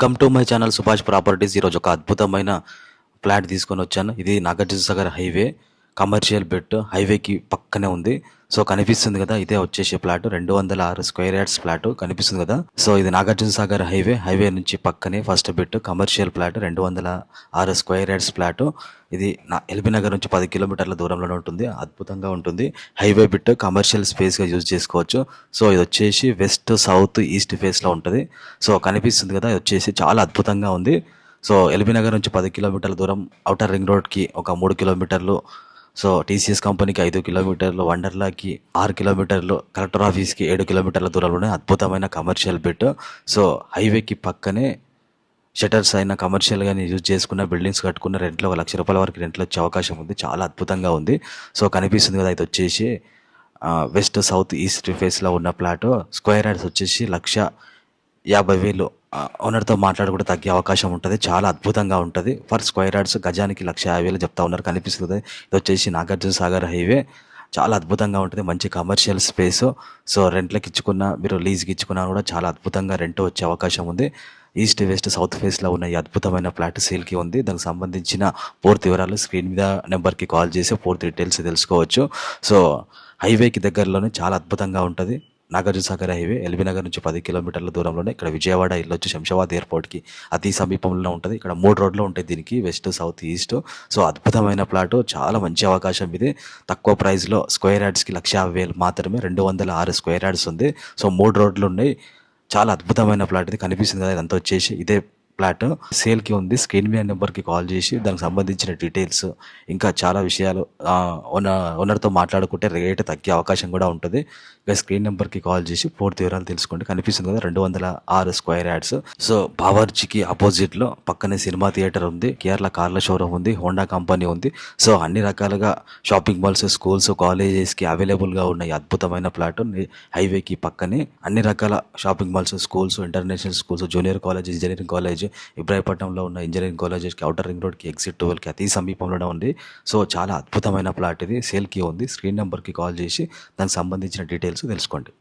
Welcome to my channel Subhash properties ఈరోజు ఒక అద్భుతమైన ఫ్లాట్ తీసుకొని వచ్చాను. ఇది Nagarjuna Sagar highway. Commercial belt హైవేకి పక్కనే ఉంది. సో కనిపిస్తుంది కదా ఇదే వచ్చేసి ప్లాట్ రెండు వందల ఆరు స్క్వేర్ యార్డ్స్ ప్లాట్ కనిపిస్తుంది కదా. సో ఇది నాగార్జున సాగర్ హైవే హైవే నుంచి పక్కనే ఫస్ట్ బిట్ కమర్షియల్ ప్లాట్ రెండు వందల ఆరు స్క్వేర్ యార్డ్స్ ప్లాట్ ఇది నా ఎల్బీ నగర్ నుంచి పది కిలోమీటర్ల దూరంలోనే ఉంటుంది అద్భుతంగా ఉంటుంది. హైవే బిట్ కమర్షియల్ స్పేస్గా యూజ్ చేసుకోవచ్చు. సో ఇది వచ్చేసి వెస్ట్ సౌత్ ఈస్ట్ ఫేస్లో ఉంటుంది. సో కనిపిస్తుంది కదా ఇది వచ్చేసి చాలా అద్భుతంగా ఉంది. సో ఎల్బీ నగర్ నుంచి పది కిలోమీటర్ల దూరం అవుటర్ రింగ్ రోడ్కి ఒక మూడు కిలోమీటర్లు సో టీసీఎస్ కంపెనీకి ఐదు కిలోమీటర్లు వండర్లాకి ఆరు కిలోమీటర్లు కలెక్టర్ ఆఫీస్కి ఏడు కిలోమీటర్ల దూరంలోనే అద్భుతమైన కమర్షియల్ బిట్ సో హైవేకి పక్కనే షటర్స్ అయిన కమర్షియల్ కానీ యూజ్ చేసుకున్న బిల్డింగ్స్ కట్టుకున్న రెంట్లో ఒక లక్ష రూపాయల వరకు రెంట్లో వచ్చే అవకాశం ఉంది. చాలా అద్భుతంగా ఉంది. సో కనిపిస్తుంది కదా ఇది వచ్చేసి వెస్ట్ సౌత్ ఈస్ట్ ఫేస్లో ఉన్న ప్లాట్ స్క్వేర్ యార్డ్స్ వచ్చేసి లక్ష యాభై వేలు ఓనర్తో మాట్లాడి కూడా తగ్గే అవకాశం ఉంటుంది. చాలా అద్భుతంగా ఉంటుంది. ఫర్ స్క్వేర్ యార్డ్స్ గజానికి లక్ష యాభై వేలు చెప్తా ఉన్నారు. కనిపిస్తుంది. ఇది వచ్చేసి నాగార్జున సాగర్ హైవే. చాలా అద్భుతంగా ఉంటుంది. మంచి కమర్షియల్ స్పేస్ సో రెంట్లకి ఇచ్చుకున్న మీరు లీజ్కి ఇచ్చుకున్నా కూడా చాలా అద్భుతంగా రెంట్ వచ్చే అవకాశం ఉంది. ఈస్ట్ వెస్ట్ సౌత్ ఫేస్లో ఉన్న ఈ అద్భుతమైన ఫ్లాట్ సేల్కి ఉంది. దానికి సంబంధించిన పూర్తి వివరాలు స్క్రీన్ మీద నెంబర్కి కాల్ చేసి పూర్తి డీటెయిల్స్ తెలుసుకోవచ్చు. సో హైవేకి దగ్గరలోనే చాలా అద్భుతంగా ఉంటుంది. నాగార్జున సాగర్ హైవే ఎల్బీ నగర్ నుంచి పది కిలోమీటర్ల దూరంలోనే ఇక్కడ విజయవాడ ఇల్లు వచ్చి శంషాబాద్ ఎయిర్పోర్ట్కి అతి సమీపంలో ఉంటుంది. ఇక్కడ మూడు రోడ్లు ఉంటాయి దీనికి వెస్ట్ సౌత్ ఈస్ట్. సో అద్భుతమైన ప్లాట్. చాలా మంచి అవకాశం ఇది. తక్కువ ప్రైస్లో స్క్వేర్ యార్డ్స్కి లక్ష యాభై వేలు మాత్రమే రెండు వందల ఆరు స్క్వేర్ యార్డ్స్ ఉంది. సో మూడు రోడ్లు ఉన్నాయి. చాలా అద్భుతమైన ప్లాట్ ఇది. కనిపిస్తుంది కదా ఇదంతా వచ్చేసి. ఇదే ప్లాట్ సేల్కి ఉంది. స్క్రీన్ మీద నెంబర్కి కాల్ చేసి దానికి సంబంధించిన డీటెయిల్స్ ఇంకా చాలా విషయాలు ఓనర్ ఓనర్తో మాట్లాడుకుంటే రేట్ తగ్గే అవకాశం కూడా ఉంటుంది. స్క్రీన్ స్క్రీన్ నెంబర్కి కాల్ చేసి పూర్తి వివరాలు తెలుసుకోండి కనిపిస్తుంది కదా రెండు వందల ఆరు స్క్వేర్ యాడ్స్ సో బావర్చికి ఆపోజిట్లో పక్కనే సినిమా థియేటర్ ఉంది. కేరళ కార్ల షోరూమ్ ఉంది హోండా కంపెనీ ఉంది. సో అన్ని రకాలుగా షాపింగ్ మాల్స్ స్కూల్స్ కాలేజెస్కి అవైలబుల్గా ఉన్న ఈ అద్భుతమైన ప్లాట్ హైవేకి పక్కనే అన్ని రకాల shopping malls schools international schools junior college engineering college ఇబ్రాహీపట్నంలో ఉన్న ఇంజనీరింగ్ కాలేజెస్కి అవుటర్ రింగ్ రోడ్కి ఎగ్జిట్ ట్వెల్వ్కి అతి సమీపంలోనే ఉంది. సో చాలా అద్భుతమైన ప్లాట్ ఇది. సేల్కి ఉంది. స్క్రీన్ నెంబర్కి కాల్ చేసి దానికి సంబంధించిన డీటెయిల్స్ తెలుసుకోండి.